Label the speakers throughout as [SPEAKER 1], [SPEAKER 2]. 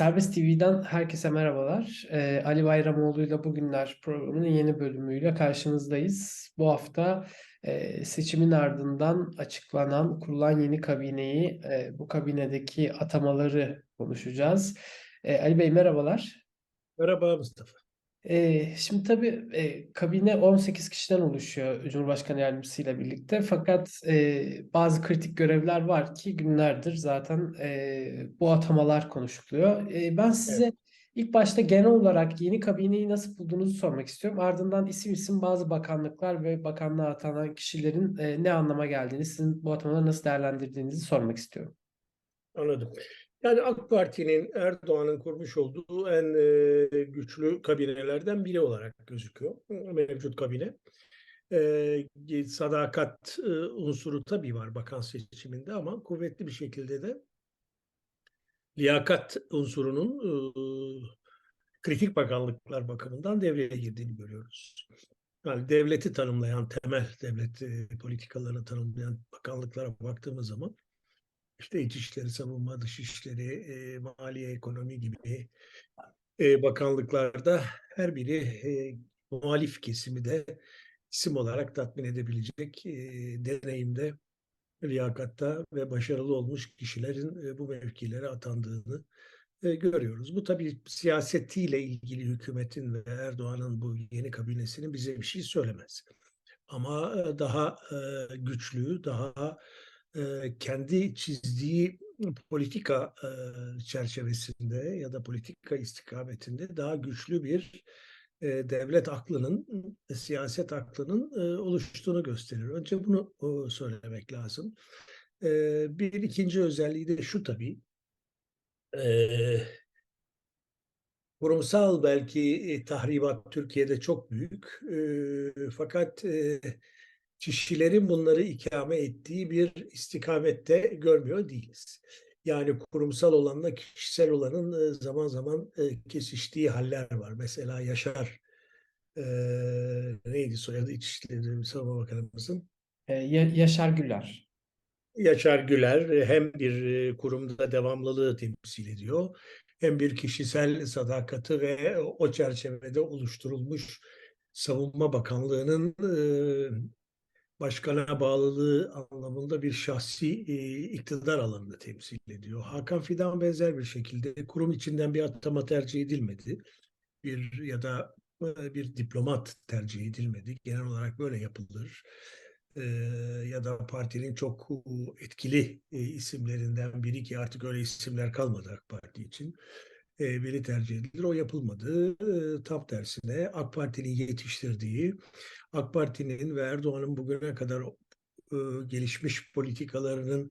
[SPEAKER 1] Serbest TV'den herkese merhabalar. Ee, Ali Bayramoğlu'yla Bugünler programının yeni bölümüyle karşınızdayız. Bu hafta e, seçimin ardından açıklanan, kurulan yeni kabineyi, e, bu kabinedeki atamaları konuşacağız. E, Ali Bey merhabalar.
[SPEAKER 2] Merhaba Mustafa.
[SPEAKER 1] Ee, şimdi tabii e, kabine 18 kişiden oluşuyor Cumhurbaşkanı Yardımcısıyla birlikte. Fakat e, bazı kritik görevler var ki günlerdir zaten e, bu atamalar konuşuluyor. E, ben size ilk başta genel olarak yeni kabineyi nasıl bulduğunuzu sormak istiyorum. Ardından isim isim bazı bakanlıklar ve bakanlığa atanan kişilerin e, ne anlama geldiğini, sizin bu atamaları nasıl değerlendirdiğinizi sormak istiyorum.
[SPEAKER 2] Anladım. Yani AK Parti'nin Erdoğan'ın kurmuş olduğu en e, güçlü kabinelerden biri olarak gözüküyor. Mevcut kabine. E, sadakat e, unsuru tabii var bakan seçiminde ama kuvvetli bir şekilde de liyakat unsurunun e, kritik bakanlıklar bakımından devreye girdiğini görüyoruz. Yani devleti tanımlayan, temel devlet e, politikalarını tanımlayan bakanlıklara baktığımız zaman işte İçişleri, Savunma, Dışişleri, e, Maliye, Ekonomi gibi e, bakanlıklarda her biri e, muhalif kesimi de isim olarak tatmin edebilecek e, deneyimde, liyakatta ve başarılı olmuş kişilerin e, bu mevkilere atandığını e, görüyoruz. Bu tabii siyasetiyle ilgili hükümetin ve Erdoğan'ın bu yeni kabinesinin bize bir şey söylemez. Ama e, daha e, güçlü, daha e, kendi çizdiği politika e, çerçevesinde ya da politika istikametinde daha güçlü bir e, devlet aklının, siyaset aklının e, oluştuğunu gösterir. Önce bunu e, söylemek lazım. E, bir ikinci özelliği de şu tabii. E, kurumsal belki tahribat Türkiye'de çok büyük. E, fakat e, kişilerin bunları ikame ettiği bir istikamette görmüyor değiliz. Yani kurumsal olanla kişisel olanın zaman zaman kesiştiği haller var. Mesela Yaşar e, neydi soyadı İçişleri Savunma Bakanımızın?
[SPEAKER 1] E, Yaşar Güler.
[SPEAKER 2] Yaşar Güler hem bir kurumda devamlılığı temsil ediyor hem bir kişisel sadakati ve o çerçevede oluşturulmuş Savunma Bakanlığı'nın başkana bağlılığı anlamında bir şahsi e, iktidar alanını temsil ediyor. Hakan Fidan benzer bir şekilde kurum içinden bir atama tercih edilmedi. Bir ya da bir diplomat tercih edilmedi. Genel olarak böyle yapılır. E, ya da partinin çok etkili e, isimlerinden biri ki artık öyle isimler kalmadı AK Parti için e, tercih edilir. O yapılmadı. E, tam tersine AK Parti'nin yetiştirdiği, AK Parti'nin ve Erdoğan'ın bugüne kadar e, gelişmiş politikalarının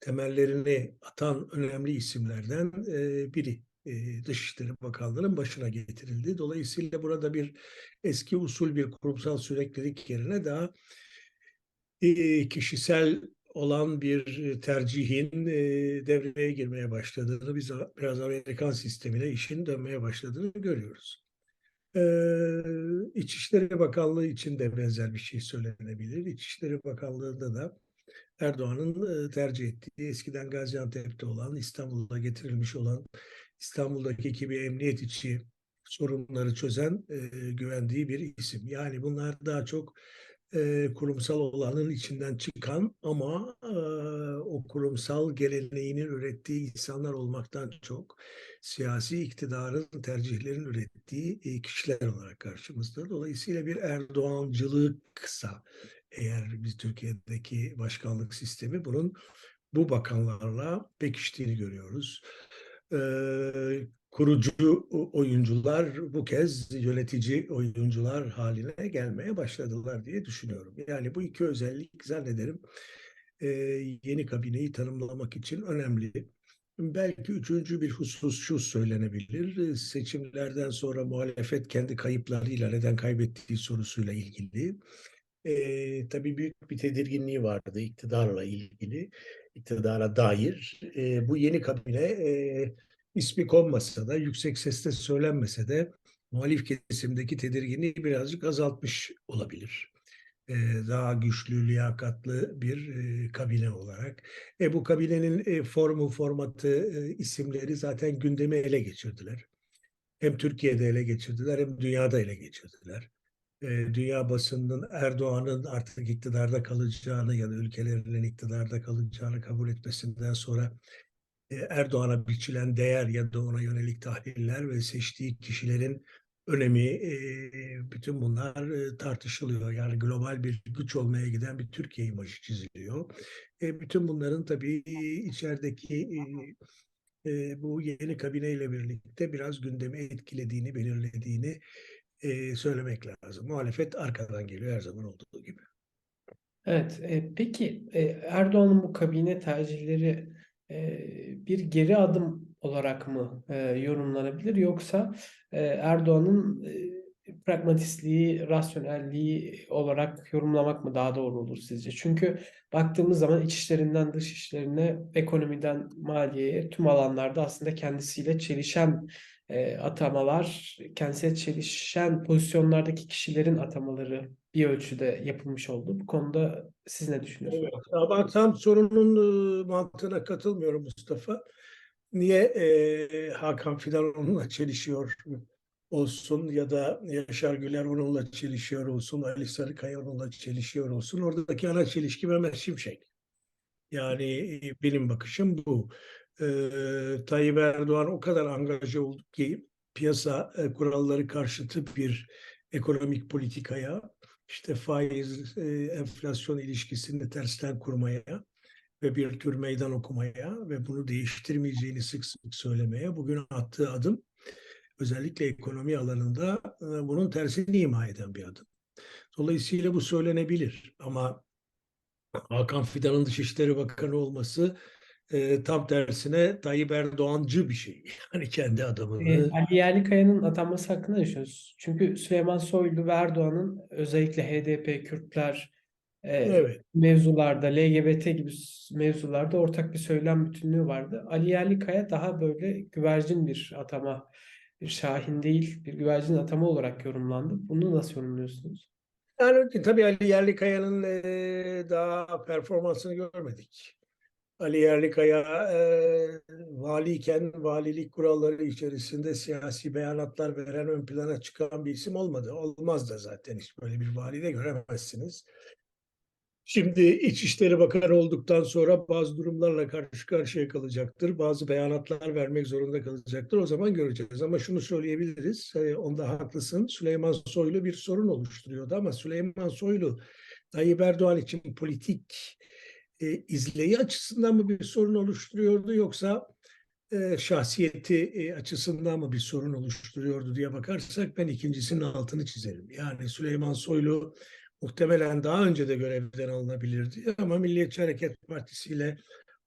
[SPEAKER 2] temellerini atan önemli isimlerden e, biri. E, Dışişleri Bakanlığı'nın başına getirildi. Dolayısıyla burada bir eski usul bir kurumsal süreklilik yerine daha e, kişisel olan bir tercihin e, devreye girmeye başladığını, biz biraz Amerikan sistemine işin dönmeye başladığını görüyoruz. E, İçişleri Bakanlığı için de benzer bir şey söylenebilir. İçişleri Bakanlığı'nda da Erdoğan'ın e, tercih ettiği eskiden Gaziantep'te olan, İstanbul'a getirilmiş olan İstanbul'daki ekibi emniyet içi sorunları çözen e, güvendiği bir isim. Yani bunlar daha çok e, kurumsal olanın içinden çıkan ama e, o kurumsal geleneğinin ürettiği insanlar olmaktan çok siyasi iktidarın tercihlerin ürettiği e, kişiler olarak karşımızda. Dolayısıyla bir Erdoğancılıksa eğer biz Türkiye'deki başkanlık sistemi bunun bu bakanlarla pekiştiğini görüyoruz. Ee, kurucu oyuncular bu kez yönetici oyuncular haline gelmeye başladılar diye düşünüyorum. Yani bu iki özellik zannederim e, yeni kabineyi tanımlamak için önemli. Belki üçüncü bir husus şu söylenebilir. Seçimlerden sonra muhalefet kendi kayıplarıyla neden kaybettiği sorusuyla ilgili. E, tabii büyük bir tedirginliği vardı iktidarla ilgili, iktidara dair. E, bu yeni kabine e, ismi konmasa da, yüksek sesle söylenmese de muhalif kesimdeki tedirginliği birazcık azaltmış olabilir. e, daha güçlü, liyakatlı bir e, kabine olarak. E, bu kabinenin e, formu, formatı, e, isimleri zaten gündemi ele geçirdiler. Hem Türkiye'de ele geçirdiler hem dünyada ele geçirdiler. E, dünya basınının Erdoğan'ın artık iktidarda kalacağını ya da ülkelerinin iktidarda kalacağını kabul etmesinden sonra Erdoğan'a biçilen değer ya da ona yönelik tahliller ve seçtiği kişilerin önemi e, bütün bunlar e, tartışılıyor. Yani global bir güç olmaya giden bir Türkiye imajı çiziliyor. E, bütün bunların tabii içerideki e, e, bu yeni kabineyle birlikte biraz gündemi etkilediğini, belirlediğini e, söylemek lazım. Muhalefet arkadan geliyor her zaman olduğu gibi.
[SPEAKER 1] Evet, e, peki e, Erdoğan'ın bu kabine tercihleri bir geri adım olarak mı yorumlanabilir yoksa Erdoğan'ın e, pragmatistliği, rasyonelliği olarak yorumlamak mı daha doğru olur sizce? Çünkü baktığımız zaman iç işlerinden dış işlerine, ekonomiden maliyeye tüm alanlarda aslında kendisiyle çelişen e, atamalar, kendisiyle çelişen pozisyonlardaki kişilerin atamaları bir ölçüde yapılmış oldu. Bu konuda siz ne düşünüyorsunuz?
[SPEAKER 2] Evet, ama tam sorunun e, mantığına katılmıyorum Mustafa. Niye e, Hakan Fidan onunla çelişiyor olsun ya da Yaşar Güler onunla çelişiyor olsun, Ali Sarıkaya onunla çelişiyor olsun. Oradaki ana çelişki Mehmet Şimşek. Yani benim bakışım bu. E, Tayyip Erdoğan o kadar angaja oldu ki piyasa e, kuralları karşıtı bir ekonomik politikaya, işte faiz, e, enflasyon ilişkisini tersten kurmaya ve bir tür meydan okumaya ve bunu değiştirmeyeceğini sık sık söylemeye bugün attığı adım özellikle ekonomi alanında e, bunun tersini ima eden bir adım. Dolayısıyla bu söylenebilir ama Hakan Fidan'ın Dışişleri Bakanı olması e, tam tersine Tayyip Erdoğancı bir şey. Yani kendi
[SPEAKER 1] E,
[SPEAKER 2] adamını.
[SPEAKER 1] Ali Yerlikaya'nın atanması hakkında ne düşünüyorsunuz? Çünkü Süleyman Soylu ve Erdoğan'ın özellikle HDP, Kürtler e,
[SPEAKER 2] Evet.
[SPEAKER 1] mevzularda, LGBT gibi mevzularda ortak bir söylem bütünlüğü vardı. Ali Yerlikaya daha böyle güvercin bir atama, bir şahin değil, bir güvercin atama olarak yorumlandı. Bunu nasıl yorumluyorsunuz?
[SPEAKER 2] Yani tabii Ali Yerlikaya'nın e, daha performansını görmedik. Ali Yerlikaya e, valiyken valilik kuralları içerisinde siyasi beyanatlar veren ön plana çıkan bir isim olmadı. Olmaz da zaten hiç böyle bir vali de göremezsiniz. Şimdi İçişleri Bakanı olduktan sonra bazı durumlarla karşı karşıya kalacaktır. Bazı beyanatlar vermek zorunda kalacaktır. O zaman göreceğiz. Ama şunu söyleyebiliriz. onda haklısın. Süleyman Soylu bir sorun oluşturuyordu ama Süleyman Soylu Tayyip Erdoğan için politik e, izleyi açısından mı bir sorun oluşturuyordu yoksa e, şahsiyeti e, açısından mı bir sorun oluşturuyordu diye bakarsak ben ikincisinin altını çizerim. Yani Süleyman Soylu muhtemelen daha önce de görevden alınabilirdi ama Milliyetçi Hareket Partisi ile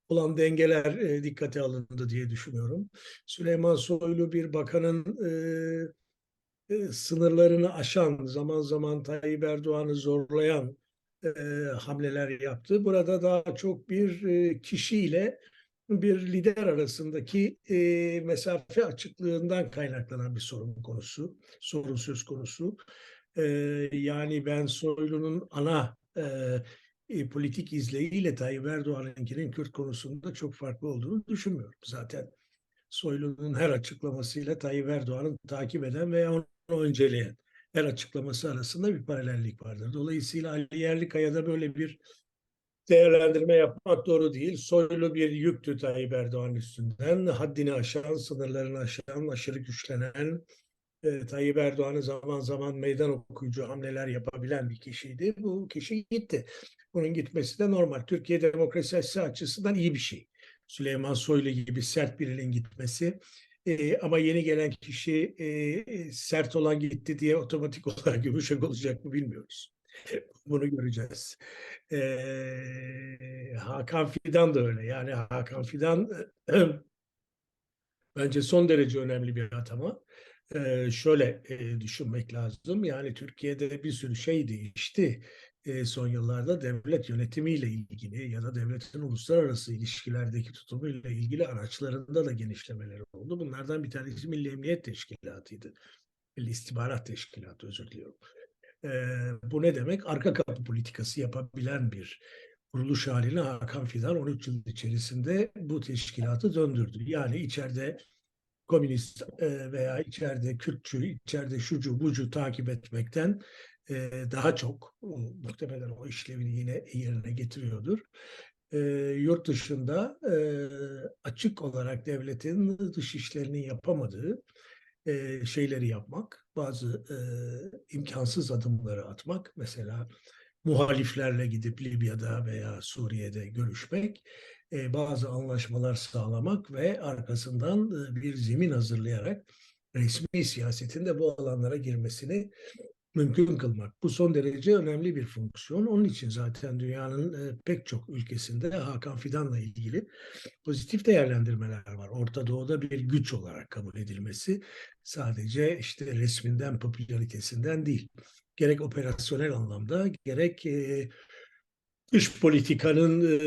[SPEAKER 2] olan dengeler e, dikkate alındı diye düşünüyorum. Süleyman Soylu bir bakanın e, e, sınırlarını aşan, zaman zaman Tayyip Erdoğan'ı zorlayan e, hamleler yaptı. Burada daha çok bir e, kişiyle bir lider arasındaki e, mesafe açıklığından kaynaklanan bir sorun konusu, sorun söz konusu. E, yani ben Soylu'nun ana e, e, politik izleyiyle Tayyip Erdoğan'ınkinin Kürt konusunda çok farklı olduğunu düşünmüyorum. Zaten Soylu'nun her açıklamasıyla Tayyip Erdoğan'ın takip eden veya onu önceleyen her açıklaması arasında bir paralellik vardır. Dolayısıyla Ali Yerlikaya'da böyle bir değerlendirme yapmak doğru değil. Soylu bir yüktü Tayyip Erdoğan üstünden. Haddini aşan, sınırlarını aşan, aşırı güçlenen, e, Tayyip Erdoğan'ı zaman zaman meydan okuyucu hamleler yapabilen bir kişiydi. Bu kişi gitti. Bunun gitmesi de normal. Türkiye demokrasisi açısından iyi bir şey. Süleyman Soylu gibi sert birinin gitmesi. E, ama yeni gelen kişi e, sert olan gitti diye otomatik olarak yumuşak olacak mı bilmiyoruz. Bunu göreceğiz. E, Hakan Fidan da öyle. Yani Hakan Fidan bence son derece önemli bir atama. Ee, şöyle e, düşünmek lazım. Yani Türkiye'de bir sürü şey değişti son yıllarda devlet yönetimiyle ilgili ya da devletin uluslararası ilişkilerdeki tutumuyla ilgili araçlarında da genişlemeler oldu. Bunlardan bir tanesi Milli Emniyet Teşkilatı'ydı. Milli İstihbarat Teşkilatı özür diliyorum. E, bu ne demek? Arka kapı politikası yapabilen bir kuruluş haline Hakan Fidan 13 yıl içerisinde bu teşkilatı döndürdü. Yani içeride komünist e, veya içeride Kürtçü, içeride şucu bucu takip etmekten e, daha çok muhtemelen o işlevini yine yerine getiriyordur. E, yurt dışında e, açık olarak devletin dış işlerini yapamadığı e, şeyleri yapmak, bazı e, imkansız adımları atmak, mesela muhaliflerle gidip Libya'da veya Suriye'de görüşmek, e, bazı anlaşmalar sağlamak ve arkasından e, bir zemin hazırlayarak resmi siyasetin de bu alanlara girmesini mümkün kılmak. Bu son derece önemli bir fonksiyon. Onun için zaten dünyanın e, pek çok ülkesinde Hakan Fidan'la ilgili pozitif değerlendirmeler var. Orta Doğu'da bir güç olarak kabul edilmesi sadece işte resminden, popülaritesinden değil. Gerek operasyonel anlamda gerek e, dış politikanın e,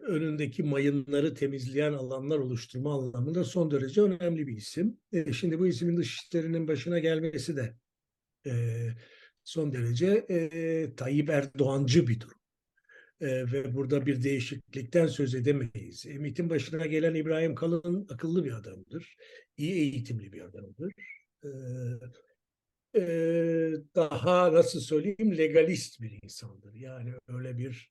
[SPEAKER 2] önündeki mayınları temizleyen alanlar oluşturma anlamında son derece önemli bir isim. Şimdi bu ismin dışişlerinin başına gelmesi de e, son derece e, Tayyip Erdoğancı bir durum. E, ve burada bir değişiklikten söz edemeyiz. MİT'in başına gelen İbrahim Kalın akıllı bir adamdır. iyi eğitimli bir adamdır. E, e, daha nasıl söyleyeyim legalist bir insandır. Yani öyle bir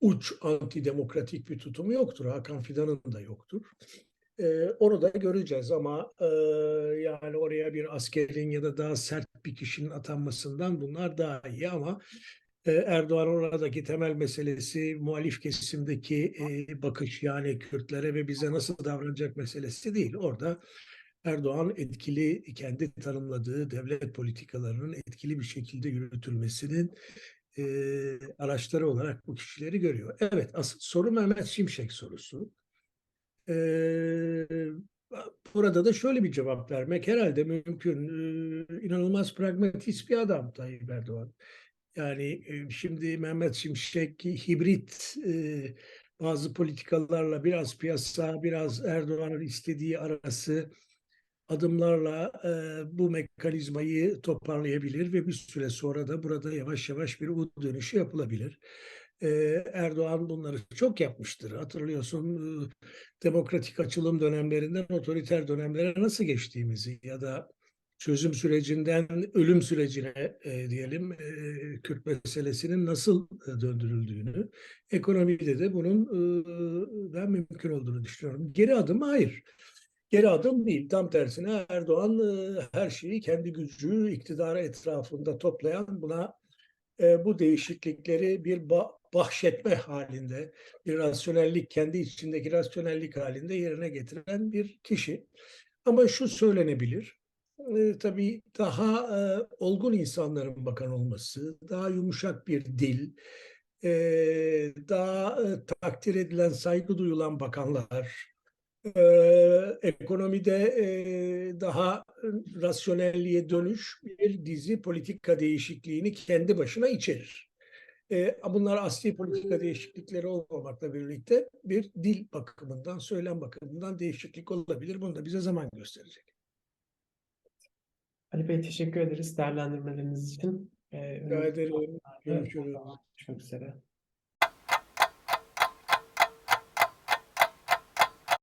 [SPEAKER 2] uç antidemokratik bir tutumu yoktur. Hakan Fidan'ın da yoktur. Ee, onu da göreceğiz ama e, yani oraya bir askerin ya da daha sert bir kişinin atanmasından bunlar daha iyi ama e, Erdoğan oradaki temel meselesi muhalif kesimdeki e, bakış yani Kürtlere ve bize nasıl davranacak meselesi değil. Orada Erdoğan etkili kendi tanımladığı devlet politikalarının etkili bir şekilde yürütülmesinin e, araçları olarak bu kişileri görüyor. Evet asıl soru Mehmet Şimşek sorusu. Burada da şöyle bir cevap vermek herhalde mümkün. E, inanılmaz pragmatist bir adam Tayyip Erdoğan. Yani şimdi Mehmet Şimşek hibrit bazı politikalarla biraz piyasa, biraz Erdoğan'ın istediği arası adımlarla e, bu mekanizmayı toparlayabilir ve bir süre sonra da burada yavaş yavaş bir U dönüşü yapılabilir. Erdoğan bunları çok yapmıştır. Hatırlıyorsun demokratik açılım dönemlerinden otoriter dönemlere nasıl geçtiğimizi ya da çözüm sürecinden ölüm sürecine e, diyelim e, Kürt meselesinin nasıl e, döndürüldüğünü, ekonomide de bunun e, ben mümkün olduğunu düşünüyorum. Geri adım hayır. Geri adım değil. Tam tersine Erdoğan e, her şeyi kendi gücü, iktidarı etrafında toplayan buna e, bu değişiklikleri bir ba- bahşetme halinde, bir rasyonellik, kendi içindeki rasyonellik halinde yerine getiren bir kişi. Ama şu söylenebilir, e, tabii daha e, olgun insanların bakan olması, daha yumuşak bir dil, e, daha e, takdir edilen, saygı duyulan bakanlar, e, ekonomide e, daha rasyonelliğe dönüş bir dizi politika değişikliğini kendi başına içerir. E, bunlar asli politika değişiklikleri olmamakla birlikte bir dil bakımından, söylem bakımından değişiklik olabilir. Bunu da bize zaman gösterecek.
[SPEAKER 1] Ali Bey teşekkür ederiz değerlendirmeleriniz için. Ee,
[SPEAKER 2] Rica ederim.
[SPEAKER 1] Görüşmek üzere.